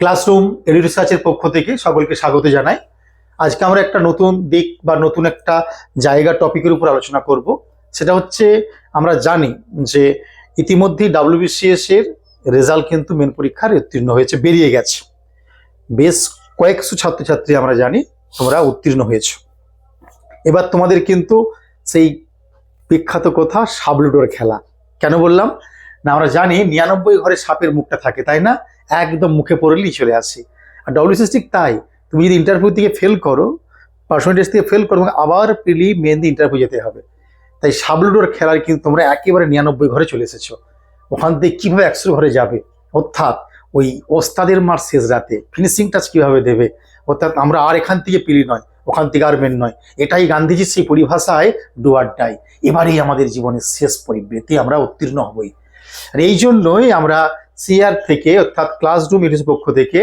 Classroom, edu রিসার্চের পক্ষ থেকে সকলকে স্বাগত জানাই। আজকে আমরা একটা নতুন দিক বা নতুন একটা জায়গা টপিকের উপর আলোচনা করব। সেটা হচ্ছে, আমরা জানি যে ইতিমধ্যেই ডাব্লিউবিসিএস এর রেজাল্ট কিন্তু মেন পরীক্ষার উত্তীর্ণ হয়েছে, বেরিয়ে গেছে। বেশ কয়েকশো ছাত্রছাত্রী আমরা জানি তোমরা উত্তীর্ণ হয়েছো। এবার তোমাদের কিন্তু সেই বিখ্যাত কথা, সাবলুডোর খেলা। কেন বললাম? না, আমরা জানি নিরানব্বই ঘরে সাপের মুখটা থাকে, তাই না? একদম মুখে পড়লেই চলে আসে। আর ডব্লিউসিএস ঠিক তাই। তুমি যদি ইন্টারভিউ থেকে ফেল করো পার্সোনালিটিস থেকে ফেল করো, তোমাকে আবার প্রিলি মেহেন্দি ইন্টারভিউ যেতে হবে। তাই সাবলুডোর খেলার কিন্তু তোমরা একেবারে নিরানব্বই ঘরে চলে এসেছ। ওখান থেকে কীভাবে একশো ঘরে যাবে? অর্থাৎ ওই ওস্তাদের মার শেষ রাতে ফিনিশিং টাচ কীভাবে দেবে? অর্থাৎ আমরা আর এখান থেকে পিলি নয়, ওখান থেকে আর মেন নয়। এটাই গান্ধীজির সেই পরিভাষায় ডুয়ার ডাই এবারেই আমাদের জীবনের শেষ পরিবৃত্তি আমরা উত্তীর্ণ হবই। আর এই জন্যই আমরা সিআর থেকে, অর্থাৎ ক্লাসরুম ইউনিস পক্ষ থেকে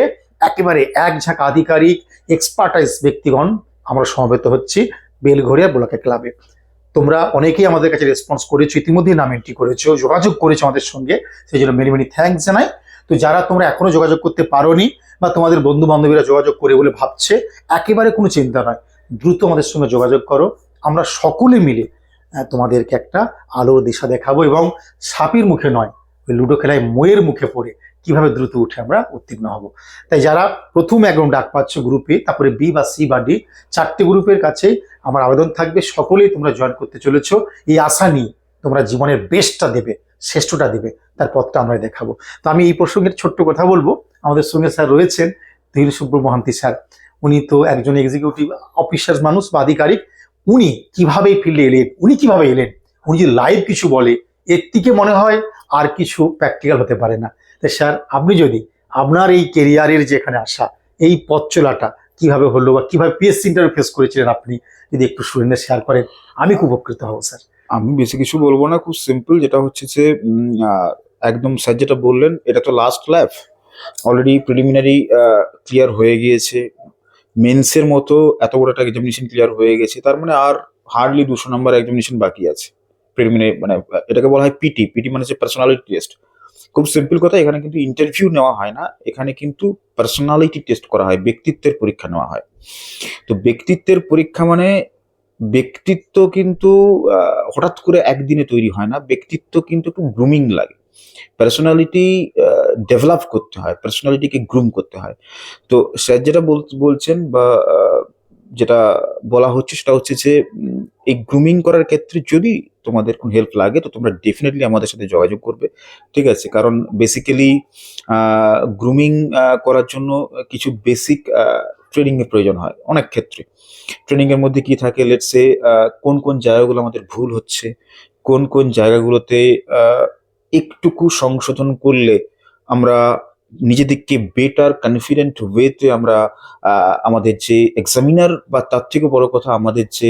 একেবারে এক ঝাঁক আধিকারিক এক্সপার্টাইজ ব্যক্তিগণ আমরা সমবেত হচ্ছি বেলঘরিয়া ব্লকে ক্লাবে। তোমরা অনেকেই আমাদের কাছে রেসপন্স করেছ, ইতিমধ্যেই নাম এন্ট্রি করেছ, যোগাযোগ করেছ আমাদের সঙ্গে সেই জন্য মেনি মেনি থ্যাঙ্কস জানাই। তো যারা তোমরা এখনও যোগাযোগ করতে পারোনি বা তোমাদের বন্ধু বান্ধবীরা যোগাযোগ করে বলে ভাবছে, একেবারে কোনো চিন্তা নয়, দ্রুত আমাদের সঙ্গে যোগাযোগ করো। আমরা সকলে মিলে তোমাদেরকে একটা আলোর দিশা দেখাবো এবং সাপির মুখে নয় লুডো খেলায় ময়ের মুখে পড়ে কীভাবে দ্রুত উঠে আমরা উত্তীর্ণ হব। তাই যারা প্রথম একদম ডাক পাচ্ছ গ্রুপে তারপরে বি বা সি বা ডি চারটি গ্রুপের কাছে আমার আবেদন থাকবে। সকলেই তোমরা জয়েন করতে চলেছ। এই আশা নিয়ে তোমরা জীবনের বেস্টটা দেবে, শ্রেষ্ঠটা দেবে, তার পথটা আমরা দেখাবো। তো আমি এই প্রসঙ্গে ছোট্ট কথা বলব। আমাদের সঙ্গে স্যার রয়েছেন ধীর সুব্র মহান্তি স্যার। উনি তো একজন এক্সিকিউটিভ অফিসার মানুষ বা আধিকারিক। উনি কীভাবে ফিল্ডে এলেন? উনি কীভাবে এলেন? উনি যে লাইভ কিছু বলে, এর থেকে মনে হয় আর কিছু প্র্যাকটিক্যাল হতে পারে না। তাই স্যার আপনি যদি আপনার এই কেরিয়ারের যেখানে আসা, এই পথ চলাটা কীভাবে হলো বা কীভাবে পিএসসি ইন্টারভিউ ফেস করেছিলেন আপনি, যদি একটু স্টুডেন্টদের শেয়ার করেন, আমি খুব উপকৃত হব স্যার আমি বেশি কিছু বলব না, খুব সিম্পল যেটা হচ্ছে যে একদম স্যার যেটা বললেন, এটা তো last lab already preliminary clear হয়ে গিয়েছে। মেন্সের মতো এত বড় একটা এক্সামিনেশন ক্লিয়ার হয়ে গেছে। তার মানে আর হার্ডলি দুশো নম্বর এক্সামিনেশন বাকি আছে। প্রিলিমিনারি মানে এটাকে বলা হয় পিটি পিটি মানে হচ্ছে পার্সোনালিটি টেস্ট খুব সিম্পল কথা, এখানে কিন্তু ইন্টারভিউ নেওয়া হয় না, এখানে কিন্তু পার্সোনালিটি টেস্ট করা হয়, ব্যক্তিত্বের পরীক্ষা নেওয়া হয়। তো ব্যক্তিত্বের পরীক্ষা মানে ব্যক্তিত্ব কিন্তু হঠাৎ করে একদিনে তৈরি হয় না, ব্যক্তিত্ব কিন্তু একটু গ্রুমিং লাগে। পার্সোনালিটি ডেভেলপ করতে হয় পার্সোনালিটিকে গ্রুম করতে হয়। তো স্যার যেটা বলছেন বা যেটা বলা হচ্ছে সেটা হচ্ছে যে এই গ্রুমিং করার ক্ষেত্রে যদি তোমাদের কোনো হেল্প লাগে, তো তোমরা ডেফিনেটলি আমাদের সাথে যোগাযোগ করবে, ঠিক আছে? কারণ বেসিক্যালি গ্রুমিং করার জন্য কিছু বেসিক ট্রেনিং এর প্রয়োজন হয় অনেক ক্ষেত্রে। ট্রেনিং এর মধ্যে কি থাকে? লেটসে কোন কোন জায়গাগুলো আমাদের ভুল হচ্ছে, কোন কোন জায়গাগুলোতে একটুকু সংশোধন করলে আমরা নিজেদেরকে বেটার কনফিডেন্ট ওয়েতে আমরা আমাদের যে এক্সামিনার বা তার থেকে বড় কথা আমাদের যে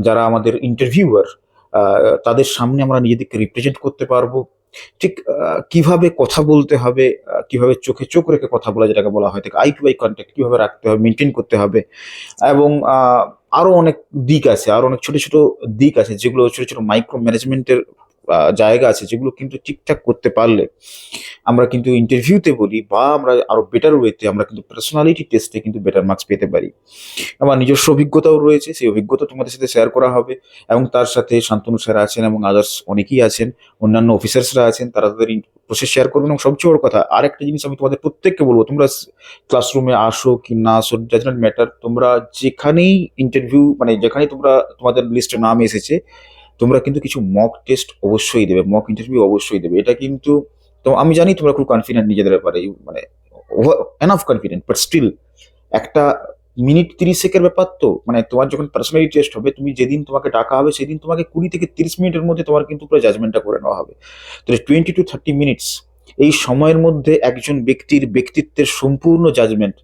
যারা আমাদের ইন্টারভিউয়ার তাদের সামনে আমরা নিজেদেরকে রিপ্রেজেন্ট করতে পারব। ঠিক কীভাবে কথা বলতে হবে কীভাবে চোখে চোখ রেখে কথা বলা যেটাকে বলা হয় আই টু আই কন্ট্যাক্ট কীভাবে রাখতে হবে মেনটেন করতে হবে। এবং আরও অনেক দিক আছে আরও অনেক ছোট ছোট দিক আছে যেগুলো ছোট ছোট মাইক্রো ম্যানেজমেন্টের জায়গা আছে যেগুলো কিন্তু ঠিকঠাক করতে পারলে আমরা কিন্তু ইন্টারভিউতে বলি বা আমরা আরও বেটার ওয়েতে আমরা কিন্তু পার্সোনালিটি টেস্টে কিন্তু বেটার মার্কস পেতে পারি। আমার নিজস্ব অভিজ্ঞতাও রয়েছে, সেই অভিজ্ঞতা তোমাদের সাথে শেয়ার করা হবে এবং তার সাথে শান্তনু স্যার আছেন এবং আদার্স অনেকেই আছেন, অন্যান্য অফিসার্সরা আছেন, তারা তাদের প্রসেস শেয়ার করবেন এবং সবচেয়ে বড় কথা, আরেকটা জিনিস আমি তোমাদের প্রত্যেককে বলব, তোমরা ক্লাসরুমে আসো কি না আসো ডাজ ম্যাটার তোমরা যেখানেই ইন্টারভিউ মানে যেখানেই তোমরা তোমাদের লিস্টে নাম এসেছে তোমরা কিন্তু কিছু মক টেস্ট অবশ্যই দেবে মক ইন্টারভিউ অবশ্যই দেবে। এটা কিন্তু তো আমি জানি তোমরা খুব কনফিডেন্ট নিজেদের ব্যাপারে মানে এনাফ কনফিডেন্ট বাট স্টিল একটা মিনিট তিরিশ সেকের ব্যাপার তো মানে তোমার যখন পার্সোনালি টেস্ট হবে, তুমি যেদিন তোমাকে ডাকা হবে, সেদিন তোমাকে কুড়ি থেকে তিরিশ মিনিটের মধ্যে তোমার কিন্তু পুরো জাজমেন্টটা করে নেওয়া হবে। তো টোয়েন্টি টু থার্টি মিনিটস এই সময়ের মধ্যে একজন ব্যক্তির ব্যক্তিত্বের সম্পূর্ণ জাজমেন্ট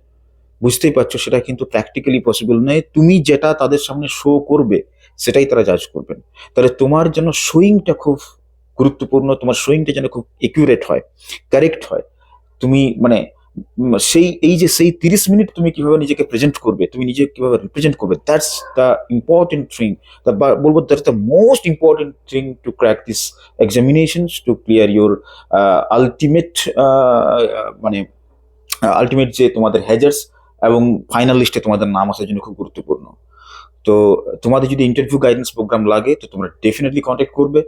বুঝতেই পারছ? সেটা কিন্তু প্র্যাকটিক্যালি পসিবল নয়। তুমি যেটা তাদের সামনে শো করবে সেটাই তারা জাজ করবেন। তাহলে তোমার যেন শোয়িংটা খুব গুরুত্বপূর্ণ, তোমার শোয়িংটা যেন খুব একিউরেট হয় কারেক্ট হয়। তুমি মানে সেই, এই যে সেই তিরিশ মিনিট তুমি কীভাবে নিজেকে প্রেজেন্ট করবে, তুমি নিজে কীভাবে রিপ্রেজেন্ট করবে দ্যাটস দ্য ইম্পর্টেন্ট থিং বলব that's the most important thing to crack this examinations to clear your ultimate মানে আলটিমেট যে তোমাদের হ্যাজার্স এবং ফাইনাল লিস্টে তোমাদের নাম আসার জন্য খুব গুরুত্বপূর্ণ। তো তোমাদের যদি ইন্টারভিউ গাইডেন্স প্রোগ্রাম লাগে, তো তোমরা ডেফিনেটলি কন্ট্যাক্ট করবে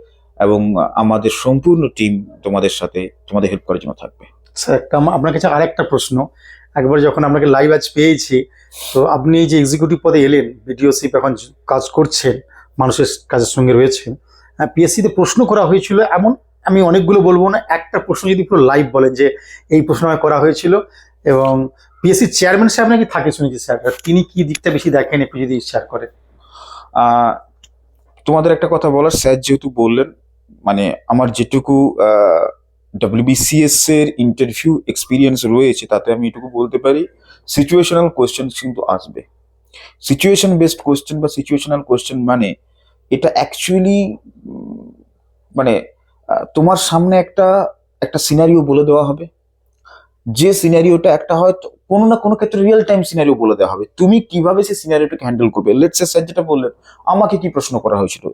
এবং আমাদের সম্পূর্ণ টিম তোমাদের সাথে তোমাদের হেল্প করার জন্য থাকবে। স্যার একটা আপনার কাছে আরেকটা প্রশ্ন। একবার যখন আপনাকে লাইভ আজ পেয়েছি, তো আপনি যে এক্সিকিউটিভ পদে এলেন বিডিওসিপ এখন কাজ করছেন, মানুষের কাজের সঙ্গে রয়েছেন পিএসসিতে প্রশ্ন করা হয়েছিল এমন, আমি অনেকগুলো বলব না, একটা প্রশ্ন যদি পুরো লাইভ বলেন যে এই প্রশ্ন করা হয়েছিল এবং পিএসসি চেয়ারম্যান সাহেব নাকি থাকে শুনেছি স্যার। তিনি কি দিকটা বেশি দেখেন একটু যদি শেয়ার আহ, তোমাদের একটা কথা বলার স্যার যেহেতু বললেন মানে আমার যেটুকু ডাব্লিউবিসিএস এর ইন্টারভিউ এক্সপিরিয়েন্স রয়েছে তাতে আমি এটুকু বলতে পারি সিচুয়েশনাল কোয়েশ্চেন কিন্তু আসবে। সিচুয়েশন বেসড কোয়েশ্চেন বা সিচুয়েশনাল কোয়েশ্চেন মানে এটা অ্যাকচুয়ালি মানে তোমার সামনে একটা একটা সিনারিও বলে দেওয়া হবে। যে সিনারিওটা একটা হয়তো কোনো না কোনো ক্ষেত্রে রিয়েল টাইম সিনারিও বলে দেওয়া হবে। তুমি কীভাবে সেই সিনারিওটাকে হ্যান্ডেল করবে? লেটস স্যার যেটা বললেন, আমাকে কি প্রশ্ন করা হয়েছিল?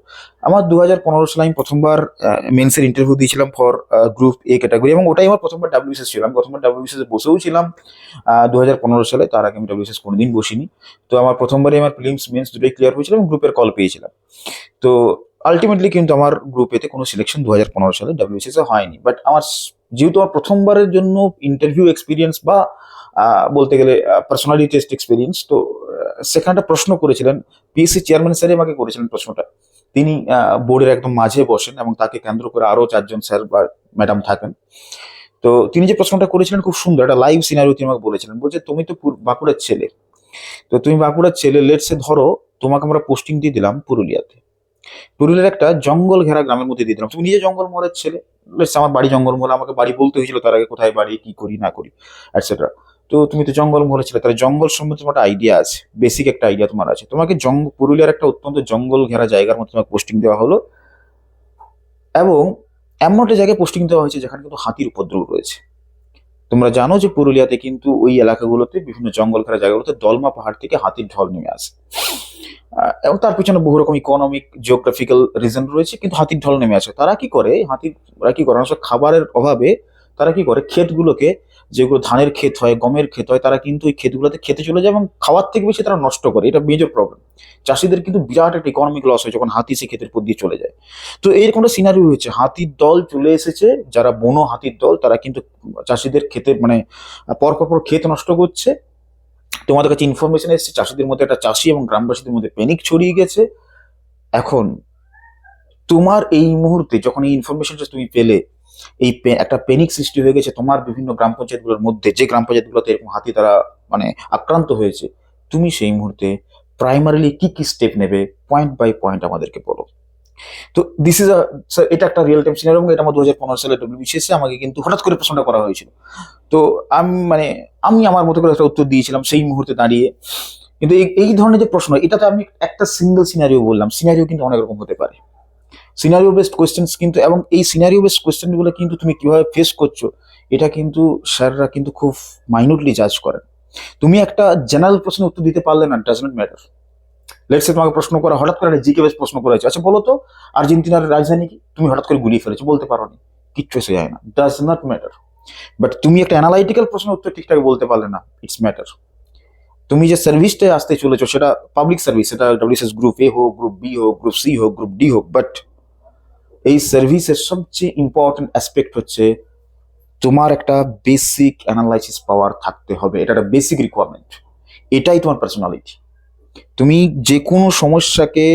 আমার দু হাজার পনেরো সালে আমি প্রথমবার মেন্সের ইন্টারভিউ দিয়েছিলাম ফর গ্রুপ এ ক্যাটাগরি এবং ওটাই আমার প্রথমবার ডাব্লিউসিএস ছিল। আমি প্রথমবার ডাব্লিউসিএস বসেও ছিলাম দু হাজার পনেরো সালে। তার আগে আমি ডাব্লিউসিএস কোনোদিন বসিনি। তো আমার প্রথমবারই আমার প্রিলিমস মেন্স দুটোই ক্লিয়ার হয়েছিল এবং গ্রুপের কল পেয়েছিলাম। তো আলটিমেটলি কিন্তু আমার গ্রুপ এতে কোনো সিলেকশন দু হাজার পনেরো সালে ডাব্লিউসিএস হয়নি। বাট আমার যেহেতু আমার প্রথমবারের জন্য ইন্টারভিউ এক্সপিরিয়েন্স বা বলতে গেলে পার্সোনালিটি টেস্ট এক্সপিরিয়েন্স তো সেখানটা প্রশ্ন করেছিলেন পিএসসি চেয়ারম্যান স্যারই আমাকে করেছিলেন প্রশ্নটা। তিনি বোর্ডের একদম মাঝে বসেন এবং তাকে কেন্দ্র করে আরও চারজন স্যার বা ম্যাডাম থাকেন। তো, তিনি যে প্রশ্নটা করেছিলেন খুব সুন্দর, একটা লাইভ সিনারিও তিনি আমাকে বলেছিলেন। বলছে, তুমি তো বাঁকুড়ার ছেলে। তো তুমি বাঁকুড়ার ছেলে লেটসে ধরো, তোমাকে আমরা পোস্টিং দিয়ে দিলাম পুরুলিয়াতে। পুরুলিয়ার একটা জঙ্গল ঘেরা গ্রামের মধ্যে দিয়ে দিলাম। তুমি নিজে জঙ্গল মরের ছেলে লেটস আমার বাড়ি জঙ্গল মহল আমাকে বাড়ি বলতে হয়েছিল তার আগে কোথায় বাড়ি, কি করি, না করি এটসেট্রা তো তুমি তো জঙ্গল মহলে ছিলে, তাহলে জঙ্গল সম্বন্ধে তোমার আইডিয়া আছে বেসিক একটা আইডিয়া তোমার আছে। তোমাকে জঙ্গ, পুরুলিয়ার একটা অত্যন্ত জঙ্গল ঘেরা জায়গার মধ্যে তোমাকে পোস্টিং দেওয়া হলো। এবং এমন একটা জায়গায় পোস্টিং দেওয়া হয়েছে যেখানে কিন্তু হাতির উপদ্রব রয়েছে। তোমরা জানো যে পুরুলিয়াতে কিন্তু ওই এলাকাগুলোতে, বিভিন্ন জঙ্গল ঘেরা জায়গাগুলোতে দলমা পাহাড় থেকে হাতির ঢল নেমে আসে। এবং তার পিছনে বহু রকম ইকোনমিক জিওগ্রাফিক্যাল রিজন রয়েছে, কিন্তু হাতির ঢল নেমে আসে। তারা কি করে, হাতির কি করে? খাবারের অভাবে তারা কি করে? ক্ষেতগুলোকে যেগুলো ধানের ক্ষেত হয়, গমের ক্ষেত হয়, তারা কিন্তু ওই ক্ষেতগুলোতে খেতে চলে যায় এবং খাওয়ার থেকে বেশি তারা নষ্ট করে। এটা মেজর প্রবলেম চাষিদের কিন্তু বিরাট একটা ইকোনমিক লস হয় যখন হাতি সে ক্ষেতের উপর দিয়ে চলে যায়। তো এরকম একটা সিনারি হয়েছে। হাতির দল চলে এসেছে, যারা বনো হাতির দল, তারা কিন্তু চাষিদের ক্ষেতের মানে পর পর পর ক্ষেত নষ্ট করছে। তোমাদের কাছে ইনফরমেশন এসেছে, চাষিদের মধ্যে একটা চাষি এবং গ্রামবাসীদের মধ্যে প্যানিক ছড়িয়ে গেছে। এখন তোমার এই মুহূর্তে যখন এই ইনফরমেশনটা তুমি পেলে এই একটা প্যানিক সৃষ্টি হয়ে গেছে তোমার বিভিন্ন গ্রাম পঞ্চায়েতগুলোর মধ্যে। যে গ্রাম পঞ্চায়েতগুলোতে এরকম হাতি দ্বারা মানে আক্রান্ত হয়েছে, তুমি সেই মুহূর্তে প্রাইমারিলি কি কি স্টেপ নেবে? পয়েন্ট বাই পয়েন্ট আমাদেরকে বলো। তো দিস ইজ এটা একটা রিয়েল টাইম সিনারি এবং এটা আমার দু হাজার পনেরো সালে ডব্লিউবিসিএসে আমাকে কিন্তু হঠাৎ করে প্রশ্নটা করা হয়েছিল। তো আমি মানে আমি আমার মতো করে একটা উত্তর দিয়েছিলাম সেই মুহূর্তে দাঁড়িয়ে। কিন্তু এই এই ধরনের যে প্রশ্ন, এটাতে আমি একটা সিঙ্গেল সিনারিও বললাম। সিনারিও কিন্তু অনেক রকম হতে পারে। সিনারিও বেসড কোয়েশ্চেন্স কিন্তু, এবং এই সিনারিও বেসড কোয়েশ্চেনগুলো কিন্তু তুমি কীভাবে ফেস করছ, এটা কিন্তু স্যাররা কিন্তু খুব মাইনুটলি জাজ করেন। তুমি একটা জেনারেল প্রশ্নের উত্তর দিতে পারলে না ডাজ নট ম্যাটার লেটস তোমাকে প্রশ্ন করা, হঠাৎ করে জিকে বেস প্রশ্ন করা হয়েছে আচ্ছা বলো তো, আর্জেন্টিনার রাজধানী কি? তুমি হঠাৎ করে গুলিয়ে ফেলেছো, বলতে পারো নি কিচ্ছু এসে যায় না। ডাজ নট ম্যাটার বাট তুমি একটা অ্যানালাইটিক্যাল প্রশ্ন উত্তর ঠিকঠাক বলতে পারলে না ইটস ম্যাটার তুমি যে সার্ভিসটায় আসতে চলেছো, সেটা পাবলিক সার্ভিস সেটা ডব্লিউএসএস গ্রুপ এ হোক গ্রুপ বি হোক গ্রুপ সি হোক গ্রুপ ডি হোক বাট এই সার্ভিসের সবচেয়ে ইম্পর্টেন্ট অ্যাসপেক্ট হচ্ছে তোমার একটা বেসিক অ্যানালাইসিস পাওয়ার থাকতে হবে। এটা একটা বেসিক রিকোয়ারমেন্ট এটাই তোমার পার্সোনালিটি তুমি যে কোনো সমস্যাকে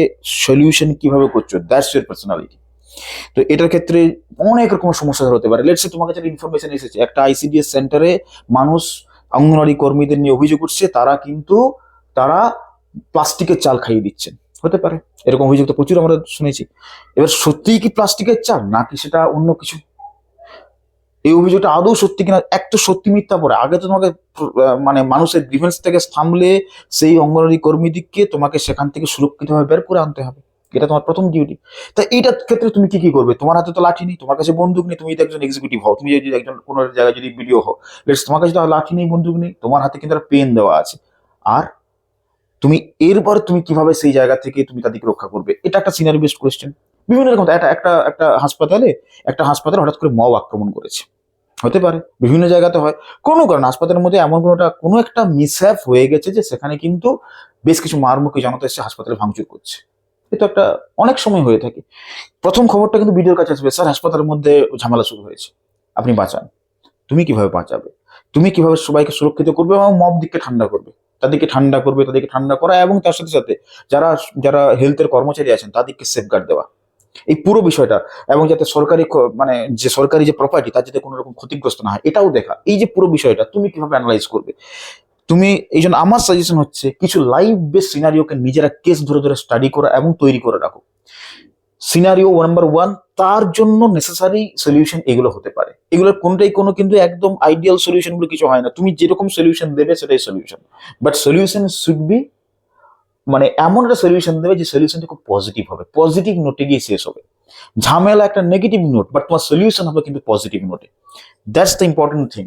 সলিউশন কীভাবে করছ দ্যাটস ইউর পার্সোনালিটি তো এটার ক্ষেত্রে অনেক রকম সমস্যা হতে পারে। লেটসে তোমার কাছে ইনফরমেশন এসেছে, একটা আইসিডিএস সেন্টারে মানুষ অঙ্গনওয়াড়ি কর্মীদের নিয়ে অভিযোগ করছে, তারা কিন্তু তারা প্লাস্টিকের চাল খাইয়ে দিচ্ছেন। হতে পারে। এরকম অভিযোগ তো প্রচুর আমরা শুনেছি। এবার সত্যিই কি প্লাস্টিকের চাল, নাকি সেটা অন্য কিছু? এই অভিযোগটা আদৌ সত্যি কিনা? এক তো সত্যি মিথ্যা পড়ে। আগে তো তোমাকে মানে মানুষের ডিফেন্স থেকে থামলে সেই অঙ্গনওয়াড়ি কর্মীদিককে তোমাকে সেখান থেকে সুরক্ষিতভাবে বের করে আনতে হবে। এটা তোমার প্রথম ডিউটি তা এইটার ক্ষেত্রে তুমি কি কি করবে? তোমার হাতে তো লাঠি নেই, তোমার কাছে বন্দুক নেই, তুমি যদি একজন এক্সিকিউটিভ হও। তুমি যদি একজন কোনো জায়গায় যদি বিডিও হও তোমার কাছে তো লাঠি নেই, বন্দুক নেই, তোমার হাতে কিন্তু একটা পেন দেওয়া আছে। আর তুমি এরপর তুমি কীভাবে সেই জায়গা থেকে তুমি তাদেরকে রক্ষা করবে? এটা একটা সিনারি বেসড কোয়েশ্চেন বিভিন্ন রকম, একটা একটা একটা হাসপাতালে একটা হাসপাতালে হঠাৎ করে মব আক্রমণ করেছে। হতে পারে, বিভিন্ন জায়গাতে হয়। কোনো কারণ হাসপাতালের মধ্যে এমন কোনোটা, কোনো একটা মিসহ্যাপ হয়ে গেছে যে সেখানে কিন্তু বেশ কিছু মারমুখী জনতা এসে হাসপাতালে ভাঙচুর করছে। এটা একটা অনেক সময় হয়ে থাকে। প্রথম খবরটা কিন্তু ভিডিওর কাছে আসবে, স্যার, হাসপাতালের মধ্যে ঝামেলা শুরু হয়েছে। আপনি বাঁচান। তুমি কীভাবে বাঁচাবে? তুমি কীভাবে সবাইকে সুরক্ষিত করবে এবং মব দিককে ঠান্ডা করবে? তাদেরকে ঠান্ডা করবে, তাদেরকে ঠান্ডা করা এবং তার সাথে সাথে যারা যারা হেলথের কর্মচারী আছেন, তাদেরকে সেফগার্ড দেওয়া। এই পুরো বিষয়টা এবং যাতে সরকারি মানে যে সরকারি যে প্রপার্টি তার যাতে কোনো রকম ক্ষতিগ্রস্ত না হয়, এটাও দেখা। এই যে পুরো বিষয়টা, তুমি কীভাবে অ্যানালাইজ করবে? তুমি, এই জন্য আমার সাজেশন হচ্ছে, কিছু লাইভ বেস সিনারিওকে নিজেরা কেস ধরে ধরে স্টাডি করা এবং তৈরি করে রাখো। সিনারিও নাম্বার ওয়ান তার জন্য নেসেসারি সলিউশন এগুলো হতে পারে। এগুলোর কোনটাই কোনো কিন্তু একদম আইডিয়াল সলিউশনগুলো কিছু হয় না। তুমি যেরকম সলিউশন দেবে সেটাই solution but solution should be মানে এমন একটা সলিউশন দেবে যে সলিউশনটা খুব পজিটিভ হবে। পজিটিভ নোটে গিয়ে শেষ হবে। ঝামেলা একটা নেগেটিভ নোট বাট তোমার সলিউশন হবে কিন্তু পজিটিভ নোটে দ্যাটস দ্য ইম্পর্টেন্ট থিং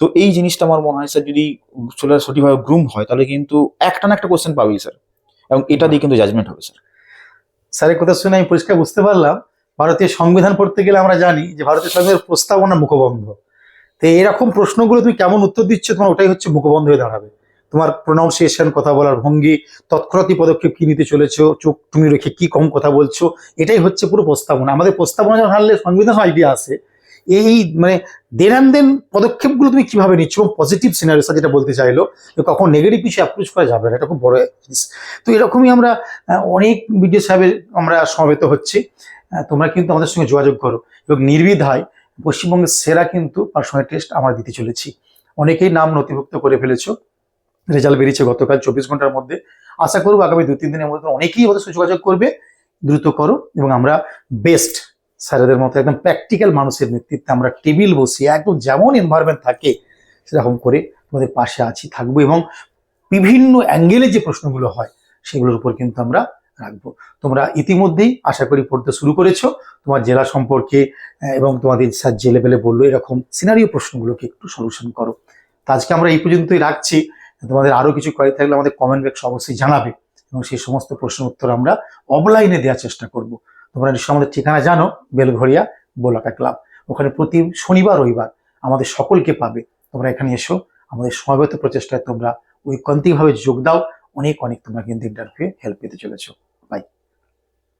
তো এই জিনিসটা আমার মনে হয় স্যার যদি ছেলে সঠিকভাবে গ্রুম হয়, তাহলে কিন্তু একটা না একটা কোয়েশ্চেন পাবেই স্যার এবং এটা দিয়ে কিন্তু জাজমেন্ট হবে স্যার স্যারের কথা শুনে আমি পরিষ্কার বুঝতে পারলাম, ভারতীয় সংবিধান পড়তে গেলে আমরা জানি যে ভারতীয় সংবিধানের প্রস্তাবনা মুখবন্ধ। তো এরকম প্রশ্নগুলো তুমি কেমন উত্তর দিচ্ছ, তোমার ওটাই হচ্ছে মুখবন্ধ হয়ে দাঁড়াবে। তোমার প্রনাউন্সিয়েশন কথা বলার ভঙ্গি তৎক্ষণাৎই পদক্ষেপ কি নিতে চলেছো, চোখ তুমি রেখে কি কম কথা বলছো, এটাই হচ্ছে পুরো প্রস্তাবনা। আমাদের প্রস্তাবনা যখন হারলে সংবিধান আইডিয়া আসে এই মানে দেন দেন পদক্ষেপগুলো তুমি কীভাবে নিচ্ছ? এবং পজিটিভ সিনারিও যেটা বলতে চাইলো কখন নেগেটিভ কিছু অ্যাপ্রোচ করা যাবে না, এটা খুব বড় জিনিস। তো এরকমই আমরা অনেক বিডিও সাহেবের আমরা সমবেত হচ্ছি। তোমরা কিন্তু আমাদের সঙ্গে যোগাযোগ করো। এবং নির্বিধায় পশ্চিমবঙ্গের সেরা কিন্তু পার্সোনাল টেস্ট আমরা দিতে চলেছি। অনেকেই নাম নথিভুক্ত করে ফেলেছো। রেজাল্ট বেরিয়েছে গতকাল চব্বিশ ঘণ্টার মধ্যে। আশা করব আগামী দু তিন দিনের মধ্যে অনেকেই আমাদের সঙ্গে যোগাযোগ করবে। দ্রুত করো এবং আমরা বেস্ট স্যারেদের মতো একদম প্র্যাকটিক্যাল মানুষের নেতৃত্বে আমরা টেবিল বসিয়ে একদম যেমন এনভায়রনমেন্ট থাকে, সেরকম করে তোমাদের পাশে আছি, থাকব এবং বিভিন্ন অ্যাঙ্গেলে যে প্রশ্নগুলো হয়, সেগুলোর উপর কিন্তু আমরা রাখব। তোমরা ইতিমধ্যেই আশা করি পড়তে শুরু করেছ। তোমার জেলা সম্পর্কে এবং তোমাদের স্যার যে লেভেলে বলল, এরকম সিনারিও প্রশ্নগুলোকে একটু সলিউশন করো। তো আজকে আমরা এই পর্যন্তই রাখছি। তোমাদের আরও কিছু কোয়ারি থাকলে আমাদের কমেন্ট বক্স অবশ্যই জানাবে। এবং সেই সমস্ত প্রশ্ন উত্তর আমরা অফলাইনে দেওয়ার চেষ্টা করব। তোমরা নিশ্চয় আমাদের ঠিকানা জানো, বেলঘড়িয়া বোলাকা ক্লাব। ওখানে প্রতি শনিবার, রবিবার আমাদের সকলকে পাবে। তোমরা এখানে এসো, আমাদের সমাবেত প্রচেষ্টায় তোমরা ঐকান্তিকভাবে যোগ দাও। অনেক অনেক তোমরা কিন্তু ইন্টারভিউ হেল্প পেতে চলেছো।